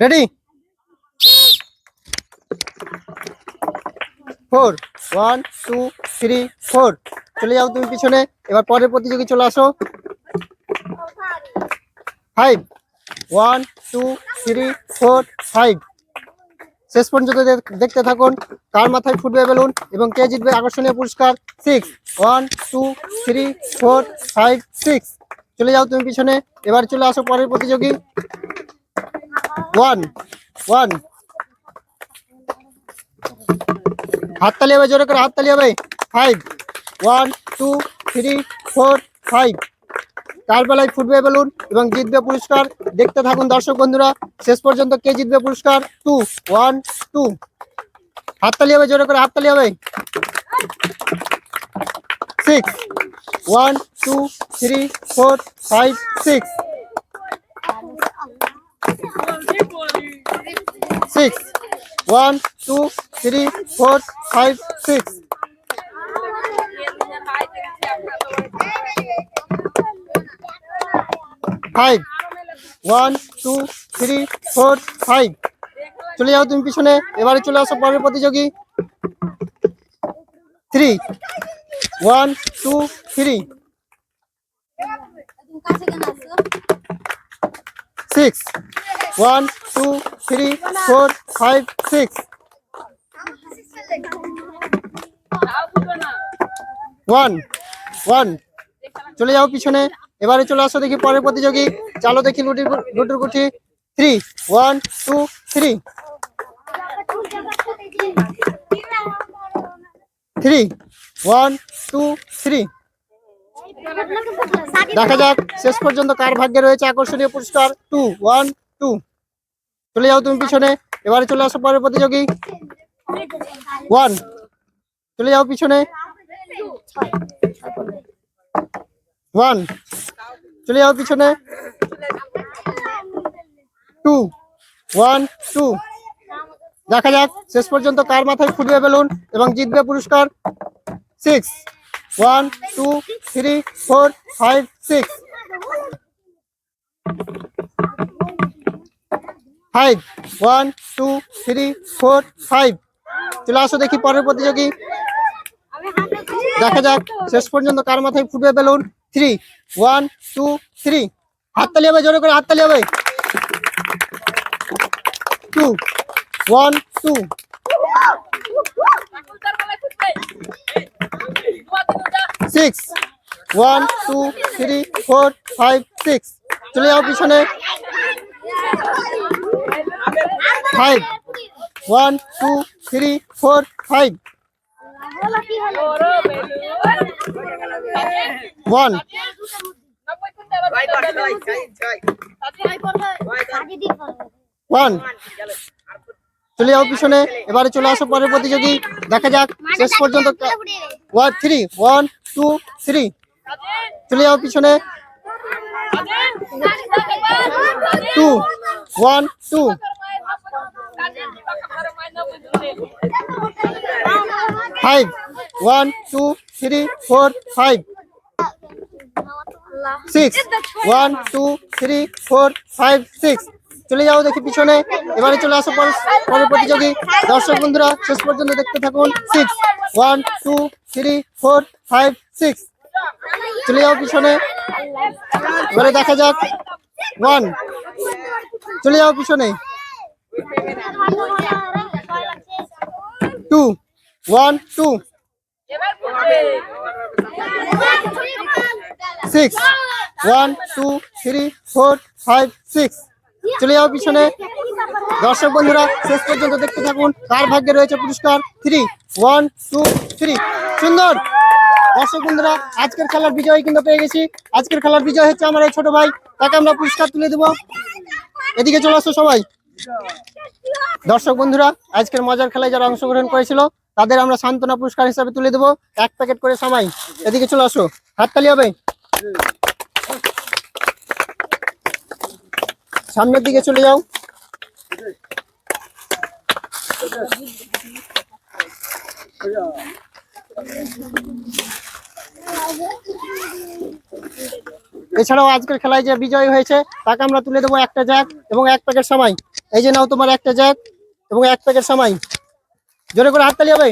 Ready four one two three four চলে যাও তুমি পিছনে। এবার পরের প্রতিযোগী চলে আসো। Five one two three four five শেষ পর্যন্ত দেখ- দেখতে থাকুন। কার মাথায় ফুটবে বেলুন এবং কে জিতবে আকর্ষণীয় পুরস্কার? Six one two three four five six চলে যাও তুমি পিছনে। এবার চলে আসো পরের প্রতিযোগী। ওয়ান ওয়ান হাততালি হবে জোরে করে হাততালি হবে five one two three four five কার বেলায় ফুটবে বেলুন এবং জিতবে পুরস্কার দেখতে থাকুন দর্শক বন্ধুরা, শেষ পর্যন্ত কে জিতবে পুরস্কার? টু ওয়ান টু হাততালি হবে জোরে করে হাততালি হবে six one two three four five six six one two three four five six five one two three four five চলে যাও তুমি পিছনে, এবারে চলে আসো পরের প্রতিযোগী। Three one two three six one two three four five six one one চলে যাও পিছনে। এবারে চলে আসো দেখি পরের প্রতিযোগী। চালো দেখি লুটির লুটুর গুটি। Three one two three three one two three দেখা যাক, শেষ পর্যন্ত কার ভাগ্যে রয়েছে আকর্ষণীয় পুরস্কার? টু ওয়ান টু চলে যাও তুমি পিছনে। এবারে চলে আসো পরের প্রতিযোগী। ওয়ান চলে যাও পিছনে। ওয়ান চলে যাও পিছনে। টু ওয়ান টু দেখা যাক, শেষ পর্যন্ত কার মাথায় ফুটবে বেলুন এবং জিতবে পুরস্কার। Six one two three four five six five, one, two, three, four, five. চলে আসো দেখি পরের প্রতিযোগী। দেখা যাক, শেষ পর্যন্ত কার মাথায় ফুটবে balloon. Three, one, two, three. হাততালি হবে, জোরে করে হাততালি হবে। Two, one, two. Six, one, two, three, four, five, six. চলে যাও পিছনে। Five. One, two, three, four, five. One. One. চলে যাও পিছনে। এবারে চলে আসো পরের প্রতিযোগী। দেখা যাক, শেষ পর্যন্ত one, three. One, two, three. চলে যাও পিছনে। Two, one, two. Five one two three four five six one two three four five six চলে যাও দেখি পিছনে। এবারে চলে আসো পর- পরের প্রতিযোগী। দর্শক বন্ধুরা, শেষ পর্যন্ত দেখতে থাকুন। Six one two three four five six চলে যাও পিছনে। এবারে দেখা যাক। ওয়ান চলে যাও পিছনে। Two one two six one two three four five six চলে যাও পিছনে। দর্শক বন্ধুরা, শেষ পর্যন্ত দেখতে থাকুন। কার ভাগ্যে রয়েছে পুরস্কার থ্রি ওয়ান টু থ্রি সুন্দর। দর্শক বন্ধুরা, আজকের খেলার বিজয় কিন্তু পেয়ে গেছি। আজকের খেলার বিজয় হচ্ছে আমার এই ছোট ভাই। তাকে আমরা পুরস্কার তুলে দেবো। এদিকে চলে আসো সবাই। দর্শক বন্ধুরা, আজকের মজার খেলায় যারা অংশগ্রহণ করেছিল, তাদের আমরা সান্ত্বনা পুরস্কার হিসাবে তুলে দেবো। এক প্যাকেট করে সবাই এদিকে চলে আসো। হাততালি হবে। সামনের দিকে চলে যাও। এছাড়াও আজকের খেলায় যে বিজয় হয়েছে, তাকে আমরা তুলে দেবো একটা জ্যাক এবং এক প্যাকেট সময় এই যে নাও তোমার একটা জ্যাক এবং এক প্যাকেট সময় জোরে করে হাততালি হবে?